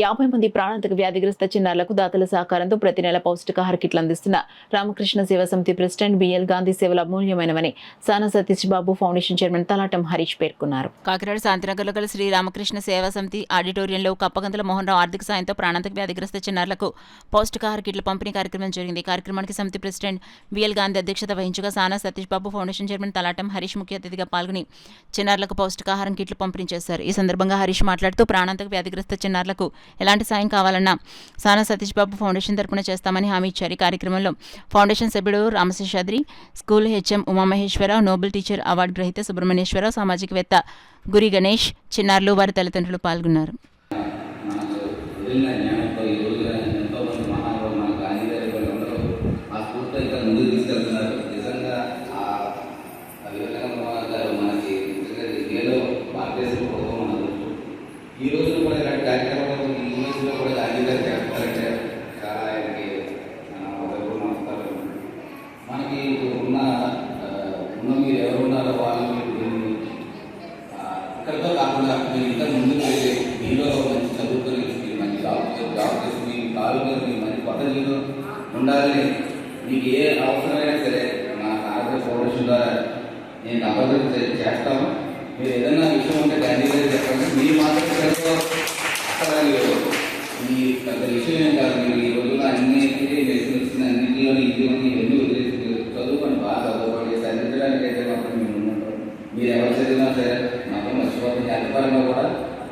యాభై మంది ప్రాణాంతక వ్యాధిగ్రస్త చిన్నారులకు దాతల సహకారంతో ప్రతి నెల పౌష్టికాహార కిట్లు అందిస్తున్న రామకృష్ణ సేవా సమితి ప్రెసిడెంట్ బిఎల్ గాంధీ సేవలు అమూల్యమైనవని సానా సతీష్ బాబు ఫౌండేషన్ చైర్మన్ తలాటం హరీష్ పేర్కొన్నారు. కాకినాడ శాంతినగర్లో గల శ్రీ రామకృష్ణ సేవా సమితి ఆడిటోరియంలో కప్పగంతుల మోహన్ రావు ఆర్థిక సాయంతో ప్రాణాంతక వ్యాధిగ్రస్త చిన్నారులకు పౌష్టికాహార కిట్ల పంపిణీ కార్యక్రమం జరిగింది. కార్యక్రమానికి సమితి ప్రెసిడెంట్ బిఎల్ గాంధీ అధ్యక్షత వహించగా సానా సతీష్ బాబు ఫౌండేషన్ చైర్మన్ తలాటం హరీష్ ముఖ్య అతిథిగా పాల్గొని చిన్నారులకు పౌష్టికాహారం కిట్లు పంపిణీ చేశారు. ఈ సందర్భంగా హరీష్ మాట్లాడుతూ ప్రాణాంతక వ్యాధిగ్రస్త చిన్నారులకు ఎలాంటి సాయం కావాలన్నా సానా సతీష్ బాబు ఫౌండేషన్ తరపున చేస్తామని హామీ ఇచ్చారు. ఈ కార్యక్రమంలో ఫౌండేషన్ సభ్యుడు Ramaseshadri school HM Umamaheswararao Nobel teacher award గ్రహీత సుబ్రహ్మణ్యేశ్వరరావు సామాజికవేత్త గురి గణేష్ చిన్నారులు వారి తల్లిదండ్రులు పాల్గొన్నారు. మనకు వదిలిన జ్ఞానంతో ఈ రోజున ఎంతో మంది మహానుభావులు మన గాంధీ గారి వాళ్ళందరూ ఆ స్ఫూర్తి ఇంకా ముందుకు తీసుకెళ్తున్నారు నిజంగా ఆ ఆ వివేకానంద గారు మనకి నిజంగా ఈ నేలో భారతదేశంలో ప్రభుత్వం మన అదృష్టం. ఈ రోజు కూడా ఇలాంటి కార్యక్రమాలు ఈ రోజులో కూడా గాంధీ గారు చేస్తారంటే చాలా ఆయనకి ఆ, ఒక ఎప్పుడు నమస్కారం మనకి ఇప్పుడు ఉన్న ఆ, ఉన్న మీరు ఎవరు ఉన్నారో వాళ్ళు మీరు దీన్ని ఇక్కడతో కాకుండా మీరు ఇంకా ముందుకు వెళ్ళి మీలో మంచి చదువుకొని మీరు మంచి జాబ్ జాబ్ చేసి మీ కాలు మీ మంచి కొత్త జీవితం ఉండాలని మీకు ఏ అవసరమైనా సరే నా ఆరోగ్య ఫౌండేషన్ ద్వారా నేను కంపల్సరీ చేస్తాను. చేస్తాము మీరు ఏదైనా విషయం ఉంటే దాని చెప్పండి. మీ మాత్రం అక్కడ ఈ పెద్ద విషయం మీరు ఎవరు చదివినా సరే నాకు మర్చిపోతుంది హెల్త్ పరంగా కూడా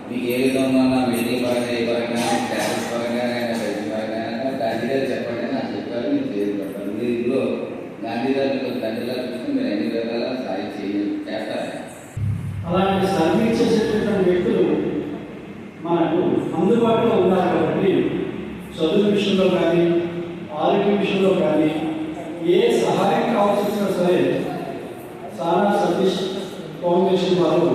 మీకు ఏ విధంగా ఉన్నా మెడికల్ పరంగా ఏ పరంగా స్టాటస్ పరంగా వైద్య పరంగా గాంధీ గారు చెప్పండి నాకు చెప్పారు మీరు చేసి మీరు ఇందులో గాంధీ గారు మీకు గారు చూస్తే మీరు అన్ని విధాలా సాయం చేయాలి చేస్తారు అలాంటి సర్వీస్ చేసేటటువంటి వ్యక్తులు మనకు అందుబాటులో ఉన్నారు కాబట్టి చదువు విషయంలో కానీ ఆరోగ్య విషయంలో కానీ ఏ సహాయం కావాల్సి వచ్చినా సరే చాలా సర్వీస్ ఫౌండేషన్ వారు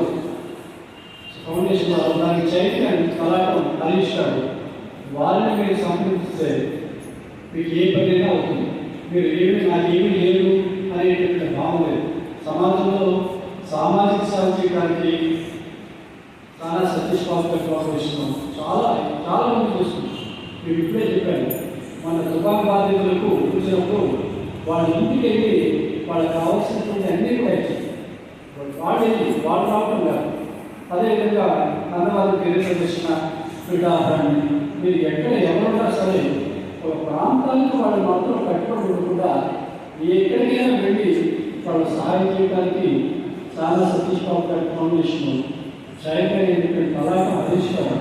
ఫౌండేషన్ వారు దానికి చైతన్యం కళాకం హరీష్ గారు వారిని మీరు సంప్రదిస్తే మీకు ఏ పని అయినా అవుతుంది? మీరు ఏమి నాకు ఏమి లేదు అనేటువంటి భావం లేదు. సమాజంలో సామాజిక సేవ చేయడానికి చాలా సతీష్ బాబు గారి చాలా చాలా మంది చూస్తుంది మీరు ఇప్పుడే చెప్పాను మన దుకాణ బాధితులకు చూసినప్పుడు వాళ్ళ ఇంటికి వెళ్ళి వాళ్ళకి కావాల్సినటువంటి అన్నీ కూడా ఇచ్చారు వాళ్ళు వాళ్ళు రావడం కాదు అదేవిధంగా అన్నవారు తెలియజేసిన క్రీడాహారాన్ని మీరు ఎక్కడ ఎవరున్నా సరే ఒక ప్రాంతానికి వాళ్ళు మాత్రం కట్టుబడి ఉండకుండా ఎక్కడికైనా వెళ్ళి వాళ్ళు సహాయం చేయడానికి చాలా సతీష్ బాబు గారి ఫౌండేషన్ చైర్మన్ అయినటువంటి కళాక హరీష్ గారు